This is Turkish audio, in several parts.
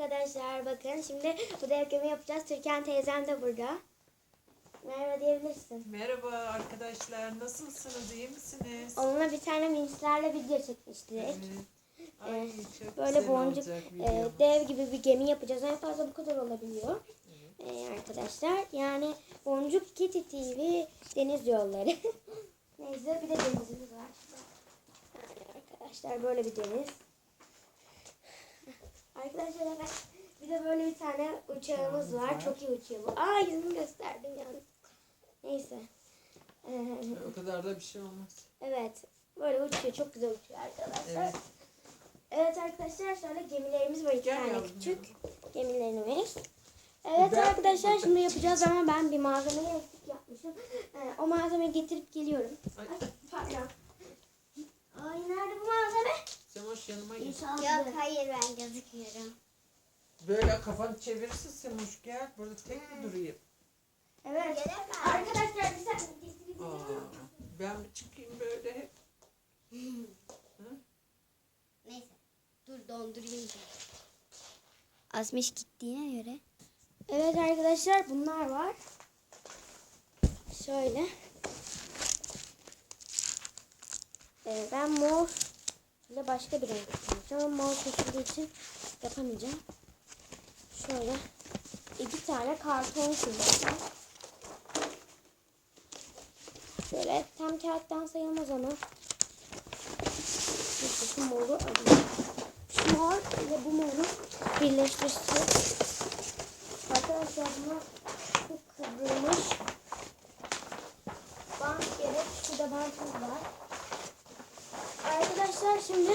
Arkadaşlar bakın şimdi bu gömü yapacağız. Türkan teyzem de burada. Merhaba diyebilirsin. Merhaba arkadaşlar, nasılsınız, iyi misiniz? Onunla bir tane minislerle video çekmiştik. Evet. Ay, çok Böyle boncuk e, dev gibi bir gemi yapacağız. En fazla bu kadar olabiliyor. E, arkadaşlar yani Boncuk Kitty TV deniz yolları. Neyse bir de denizimiz var. Yani arkadaşlar böyle bir deniz. Arkadaşlar evet. Bir de böyle bir tane uçağımız var. Çok iyi uçuyor bu. Aa yüzümü gösterdim yalnız. Neyse. Ee, O kadar da bir şey olmaz. Evet. Böyle uçuyor. Çok güzel uçuyor arkadaşlar. Evet. Evet arkadaşlar şöyle gemilerimiz var. iki Gel tane küçük gemilerimiz. Evet Ben- arkadaşlar şimdi yapacağız ama ben bir malzemeyi eksik yapmışım. Ee, o malzemeyi getirip geliyorum. Ay, Ay, pardon. Ay nerede bu malzeme? Yok hayır ben gözükmüyorum. Böyle kafanı çevirirsin Semoş gel. Burada tek mi durayım? Evet. Arkadaşlar bir saniye. Aa, ben mi çıkayım böyle hep? Neyse. Dur dondurayım. Azmiş gittiğine göre. Evet arkadaşlar bunlar var. Şöyle. Ee, ben mor ile başka bir renk yapacağım. Ama mor seçildiği için yapamayacağım. Şöyle iki tane karton kullanacağım. Şöyle tam kağıttan sayılmaz ama. Şu moru. Şu mor ile bu moru birleştirsek. Arkadaşlar buna çok kıvrılmış bant gerek. Şurada bantımız var. Arkadaşlar şimdi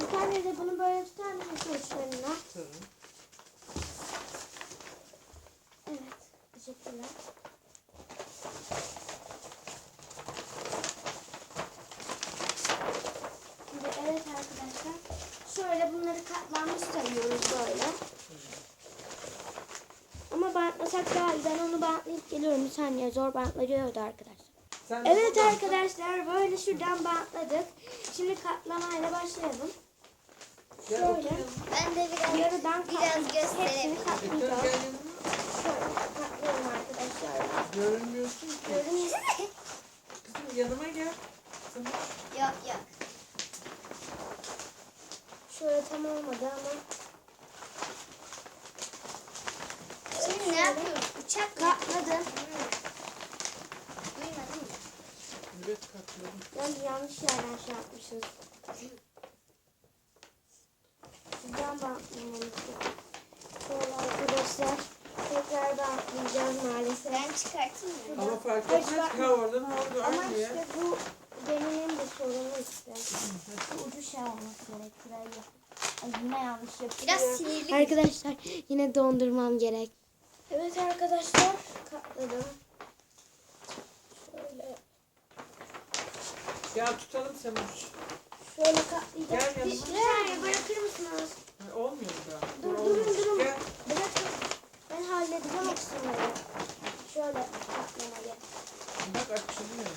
bir tane de bunu böyle tutar mısınız uçlarına? Tamam. Evet. Teşekkürler. Şimdi evet arkadaşlar. Şöyle bunları katlanmış sayıyoruz böyle. Ama bantlasak daha iyi. Ben onu bantlayıp geliyorum. Bir saniye zor bantlanıyordu arkadaşlar. Sen Evet arkadaşlar böyle şuradan bantladık. Şimdi katlamayla başlayalım. Şöyle. Ben de biraz Yarıdan biraz gösterebilirim. Şöyle katlıyorum arkadaşlar. Görünmüyorsun ki. Mü? Kızım yanıma gel. Yok yok. Şöyle tam olmadı ama Şimdi ne yapıyoruz? Uçak katladım. Mı? Evet katladım. Yalnız yanlış yerden şey yapmışız. Şuradan bantlamamız Şöyle arkadaşlar tekrar bantlayacağız maalesef. Ben çıkartayım mı? Ama fark etmez ki ha oradan ha oradan Ama ya. işte bu geminin de sorunu işte. Bu ucu şey olması gerek. Burayı. Ay yine yanlış yapıyorum. Biraz sinirli. Arkadaşlar yine dondurmam gerek. Evet arkadaşlar katladım. Ya tutalım Semoş. şöyle katlayacağım. Gel Bir, yanıma. saniye bırakır mısınız? Ha, Olmuyor daha. Dur, Dur, durun, olmuş. durun. Gel. Bırakın. Ben halledeceğim o kısımları. Şöyle katlamayı. Bak açılıyor.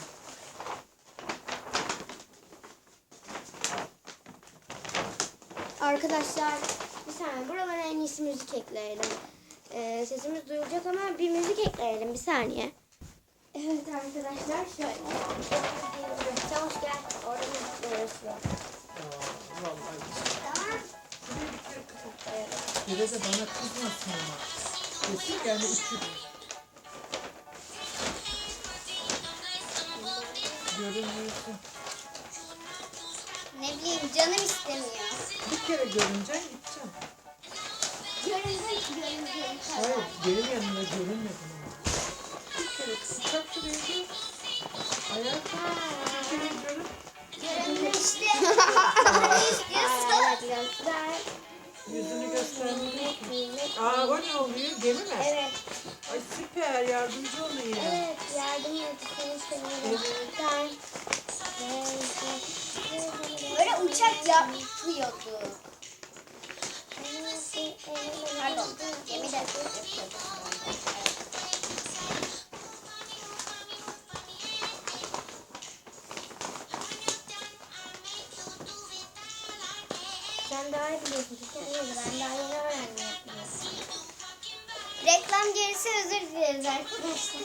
Arkadaşlar bir saniye buralara en iyisi müzik ekleyelim. Ee, sesimiz duyulacak ama bir müzik ekleyelim bir saniye. Evet arkadaşlar şöyle. Hoş gel. Orada vallahi. Tamam. Şuraya bir kere kızım. Dede de bana kızmasın ama. Kesin yani üçü. Görünmüyorsun. Ne bileyim canım istemiyor. Bir kere görüneceksin gideceksin. Göründüm göründüm. Hayır benim yanımda görünmedin ama. Bir kere kısacak şuraya gör. İşte. Ne istiyorsun? Yüzünü göstermiyor ki. Aa o ne oluyor? Gemi mi? Evet. Ay süper yardımcı olayım. Evet yardım etsin seviyorum. Böyle uçak yapıyordu. Pardon. Gemi de yapıyordu. Daha iyi biliyorsun. Sen ben daha yeni öğrendim. Videonun gerisi özür dileriz arkadaşlar.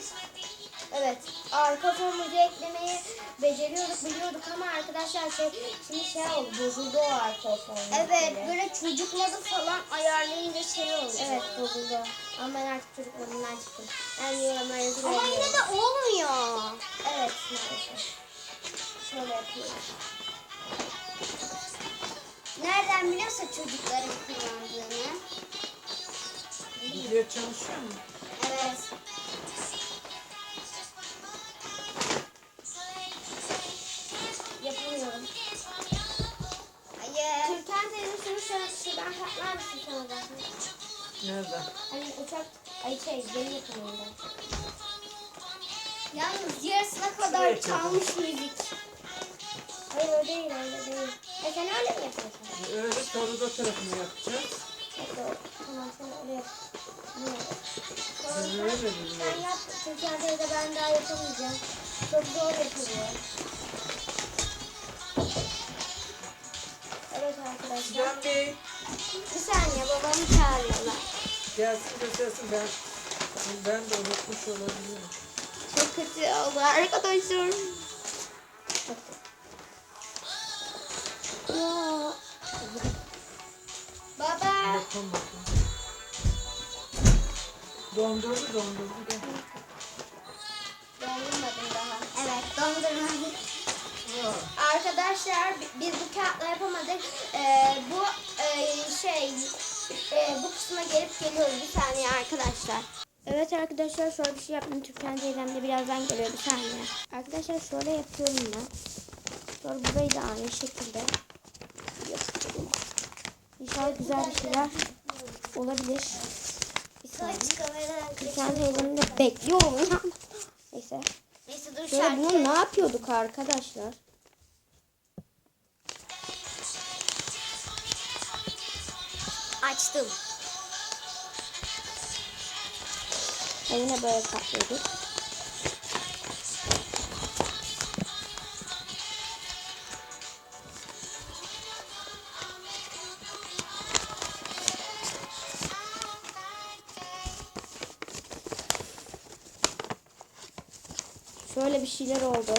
Evet. Arka müziği eklemeyi beceriyorduk biliyorduk ama arkadaşlar şey şimdi şey oldu bozuldu o arka fon Evet böyle çocuk modu falan ayarlayınca şey oldu. Evet bozuldu. Ama ben artık çocuk modundan çıktım. Ben yorumlara yazılı Ama yine de olmuyor. Evet maalesef. Şöyle yapıyorum. Nereden biliyorsa çocukların kullandığını. Video çalışıyor mu? Evet. Yapamıyorum. Hayır. Türkan teyze şunu şöyle şuradan katlar mısın sana zaten? Nerede? Hani uçak, ay şey gemi yakınında. Yalnız yarısına kadar çalmış müzik. Hayır öyle değil öyle değil. E sen öyle mi yapıyorsun? Öyle koridor tarafını yapacağız. Evet, tamam sen öyle yap. Ben öyle Sen biliyorum. yap. Türkan teyze ben daha yapamayacağım. Çok zor yapılıyor. Evet arkadaşlar. Sinan Bey Bir saniye babamı çağırıyorlar. gelsin göstersin ben ben de unutmuş olabilirim. Çok kötü oldu arkadaşlar. Baba. Dondurdu dondurdu. Dondurmadım daha. Evet dondurmadım. Arkadaşlar bi- biz bu kağıtla yapamadık. Ee, bu e, şey e, bu kısma gelip geliyoruz bir saniye arkadaşlar. Evet arkadaşlar şöyle bir şey yaptım. Türkan teyzem de birazdan geliyor bir saniye. Arkadaşlar şöyle yapıyorum ben. Sonra burayı da aynı şekilde. İnşallah güzel bir şeyler olabilir. Bir saniye. Türkan teyzemi de bekliyorum. Neyse. Neyse dur şarkı. bunu ne yapıyorduk arkadaşlar? Açtım. Yine böyle katlıyorduk. Şöyle bir şeyler oldu.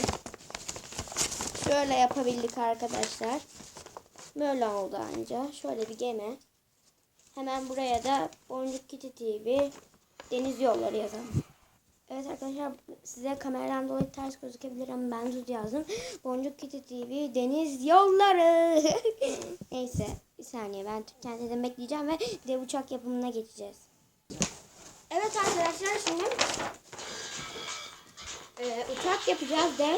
Şöyle yapabildik arkadaşlar. Böyle oldu anca. Şöyle bir gemi. Hemen buraya da Boncuk Kitty TV Deniz Yolları yazalım. Evet arkadaşlar size kameradan dolayı ters gözükebilir ama ben düz yazdım. Boncuk Kitty TV Deniz Yolları. Neyse bir saniye ben kendiden bekleyeceğim ve dev uçak yapımına geçeceğiz. Evet arkadaşlar şimdi e, uçak yapacağız dev.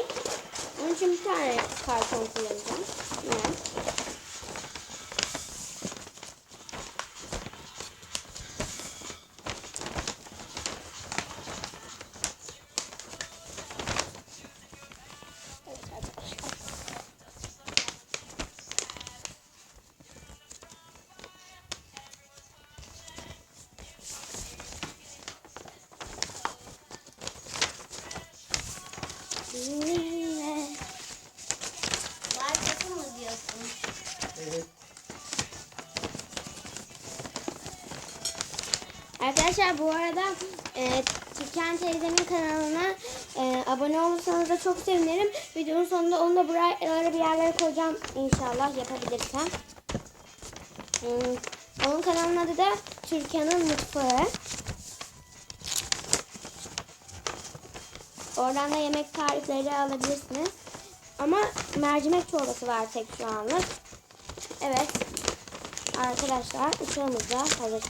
Onun için bir tane karton kullanacağım. Yine. Arkadaşlar bu arada e, Türkan teyzemin kanalına e, abone olursanız da çok sevinirim. Videonun sonunda onu da buraya bir yerlere koyacağım inşallah yapabilirsem. Hmm, onun kanalının adı da Türkan'ın Mutfağı. Oradan da yemek tarifleri alabilirsiniz. Ama mercimek çorbası var tek şu anlık. Evet. Arkadaşlar uçağımız da hazır.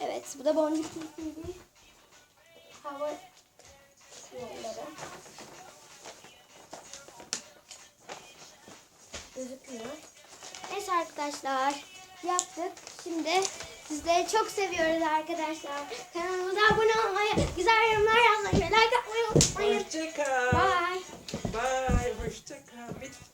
Evet, bu da Boncuk TV. Hava yolları. Gözükmüyor. Neyse arkadaşlar, yaptık. Şimdi sizleri çok seviyoruz arkadaşlar. Kanalımıza abone olmayı, güzel yorumlar yazmayı, like atmayı unutmayın. Hoşça kal. Bye. Bye. Hoşça kal. Bitti.